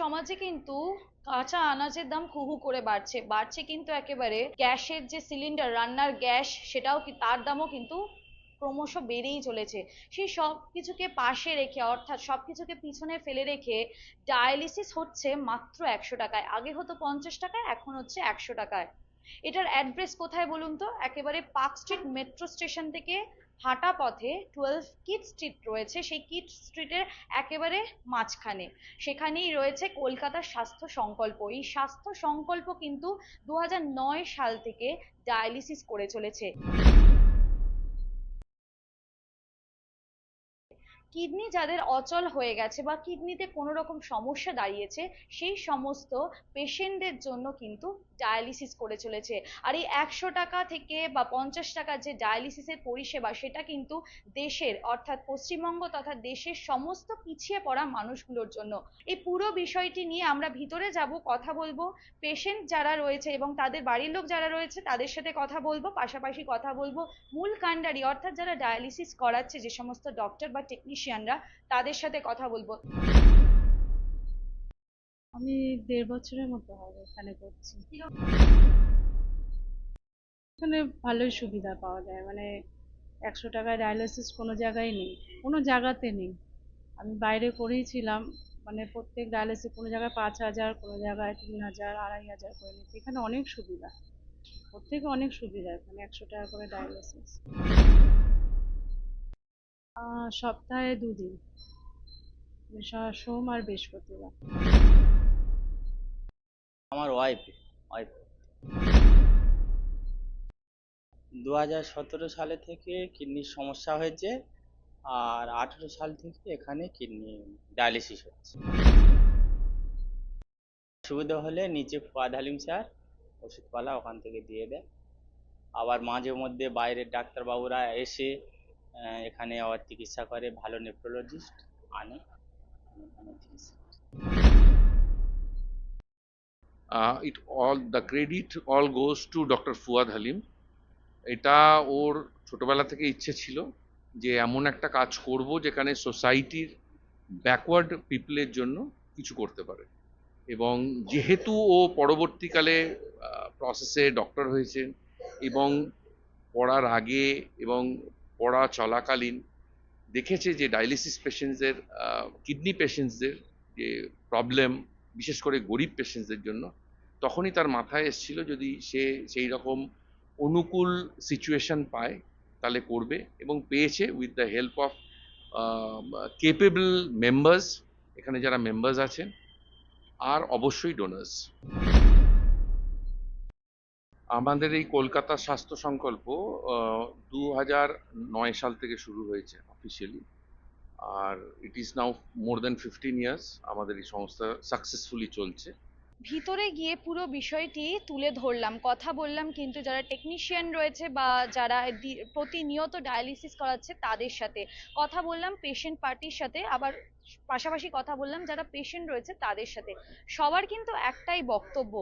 সমাজে কিন্তু কাঁচা আনাজের দাম হু হু করে বাড়ছে। বাড়ছে কিন্তু একেবারে গ্যাসের যে সিলিন্ডার রান্নার গ্যাস, সেটাও কি তার দামও কিন্তু ক্রমশ বেড়েই চলেছে। সেই সব কিছুকে পাশে রেখে, অর্থাৎ সব কিছুকে পিছনে ফেলে রেখে ডায়ালিসিস হচ্ছে মাত্র একশো টাকায়। আগে হতো পঞ্চাশ টাকায়, এখন হচ্ছে একশো টাকায়। এটার অ্যাড্রেস কোথায় বলুন তো? একেবারে পার্ক স্ট্রিট মেট্রো স্টেশন থেকে হাঁটা পথে টুয়েলভ কিড স্ট্রিট রয়েছে, সেই কিড স্ট্রিটের একেবারে মাঝখানে। সেখানেই রয়েছে কলকাতার স্বাস্থ্য সংকল্প। এই স্বাস্থ্য সংকল্প কিন্তু দু সাল থেকে ডায়ালিসিস করে চলেছে। কিডনি যাদের অচল হয়ে গেছে বা কিডনিতে কোনো রকম সমস্যা দাঁড়িয়েছে, সেই সমস্ত পেশেন্টদের জন্য কিন্তু ডায়ালিসিস করে চলেছে। আর এই একশো টাকা থেকে বা পঞ্চাশ টাকার যে ডায়ালিসিসের পরিষেবা, সেটা কিন্তু দেশের অর্থাৎ পশ্চিমবঙ্গ তথা দেশের সমস্ত পিছিয়ে পড়া মানুষগুলোর জন্য। এই পুরো বিষয়টি নিয়ে আমরা ভিতরে যাব, কথা বলব। পেশেন্ট যারা রয়েছে এবং তাদের বাড়ির লোক যারা রয়েছে, তাদের সাথে কথা বলব, পাশাপাশি কথা বলব। মূল কাণ্ডারি অর্থাৎ যারা ডায়ালিসিস করাচ্ছে, যে সমস্ত ডক্টর বা টেকনিশিয়ানরা তাদের সাথে কথা বলব। আমি দেড় বছরের মতো হবে এখানে করছি। এখানে ভালোই সুবিধা পাওয়া যায় মানে একশো টাকায় ডায়ালিসিস কোনো জায়গায় নেই, কোনো জায়গাতে নেই। আমি বাইরে করিয়েছিলাম মানে প্রত্যেক ডায়ালিসিস কোনো জায়গায় পাঁচ হাজার, কোনো জায়গায় তিন হাজার, আড়াই হাজার করে নিচ্ছে এখানে অনেক সুবিধা প্রত্যেকে অনেক সুবিধা এখানে একশো টাকা করে ডায়ালিসিস সপ্তাহে দুদিন। মানে সোম আর বৃহস্পতিবার। আমার ওয়াইফ ওয়াইফ দু হাজার সতেরো সালে থেকে কিডনির সমস্যা হয়েছে আর আঠেরো সাল থেকে এখানে কিডনি ডায়ালিসিস হচ্ছে। সুবিধা হলে নিচে ফুয়াদ হালিম স্যার ওষুধপালা ওখান থেকে দিয়ে দেয় আবার মাঝে মধ্যে বাইরের ডাক্তারবাবুরা এসে এখানে আবার চিকিৎসা করে ভালো নেফ্রোলজিস্ট আনে। চিকিৎসা uh, it all the credit all goes to doctor Fuad Halim এটা ওর ছোটবেলা থেকে ইচ্ছে ছিল যে এমন একটা কাজ করব যেখানে সোসাইটির ব্যাকওয়ার্ড পিপলের জন্য কিছু করতে পারে। এবং যেহেতু ও পরবর্তীকালে প্রসেসে ডক্টর হয়েছেন এবং পড়ার আগে এবং পড়া চলাকালীন দেখেছে যে ডায়ালিসিস পেশেন্টসদের কিডনি পেশেন্টসদের যে প্রবলেম বিশেষ করে গরিব পেশেন্টসদের জন্য, তখনই তার মাথায় এসেছিল যদি সে সেই রকম অনুকূল সিচুয়েশন পায়, তাহলে করবে এবং পেয়েছে with the help of capable members এখানে যারা মেম্বার্স আছেন, আর অবশ্যই ডোনার্স আমাদের এই কলকাতা স্বাস্থ্য সংকল্প দু হাজার নয় সাল থেকে শুরু হয়েছে officially R it is now more than fifteen years আমাদের এই সংস্থা সাকসেসফুলি চলছে। ভিতরে গিয়ে পুরো বিষয়টি তুলে ধরলাম, কথা বললাম, কিন্তু যারা টেকনিশিয়ান রয়েছে বা যারা প্রতিনিয়ত ডায়ালিসিস করাচ্ছে তাদের সাথে। কথা বললাম পেশেন্ট পার্টির সাথে, আবার পাশাপাশি কথা বললাম যারা পেশেন্ট রয়েছে তাদের সাথে। সবার কিন্তু একটাই বক্তব্য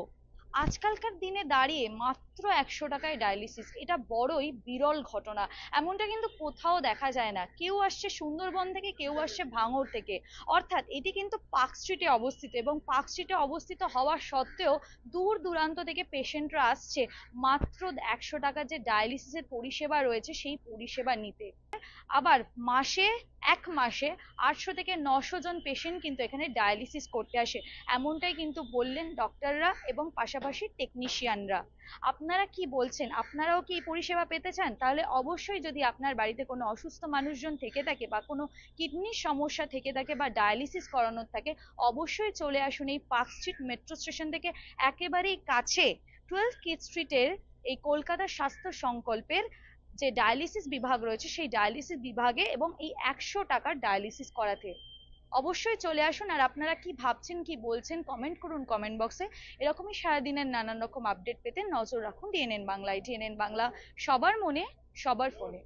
আজকালকার দিনে দাঁড়িয়ে মাত্র একশো টাকায় ডায়ালিসিস এটা বড়ই বিরল ঘটনা। এমনটা কিন্তু কোথাও দেখা যায় না। কেউ আসছে সুন্দরবন থেকে, কেউ আসছে ভাঙড় থেকে। অর্থাৎ এটি কিন্তু পার্ক স্ট্রিটে অবস্থিত এবং পার্ক স্ট্রিটে অবস্থিত হওয়া সত্ত্বেও দূর দূরান্ত থেকে পেশেন্টরা আসছে মাত্র একশো টাকার যে ডায়ালিসিসের পরিষেবা রয়েছে সেই পরিষেবা নিতে। আবার মাসে, এক মাসে আটশো থেকে নশো জন পেশেন্ট কিন্তু এখানে ডায়ালিসিস করতে আসে। এমনটাই কিন্তু বললেন ডক্টররা এবং পাশাপাশি টেকনিশিয়ানরা আপনারা কি বলছেন? আপনারাও কি এই পরিষেবা পেতে চান? তাহলে অবশ্যই যদি আপনার বাড়িতে কোনো অসুস্থ মানুষজন থেকে থাকে বা কোনো কিডনির সমস্যা থেকে থাকে বা ডায়ালিসিস করানোর থাকে, অবশ্যই চলে আসুন এই পার্ক স্ট্রিট মেট্রো স্টেশন থেকে একেবারেই কাছে টুয়েলভ কিড স্ট্রিটের এই কলকাতা স্বাস্থ্য সংকল্পের যে ডায়ালিসিস বিভাগ রয়েছে, সেই ডায়ালিসিস বিভাগে এবং এই একশো টাকার ডায়ালিসিস করাতে। অবশ্যই চলে আসুন আর আপনারা কি ভাবছেন, কি বলছেন কমেন্ট করুন কমেন্ট বক্সে এরকমই সারাদিনের নানান রকম আপডেট পেতে নজর রাখুন ডিএনএন বাংলায়। ডিএনএন বাংলা সবার মনে, সবার ফোনে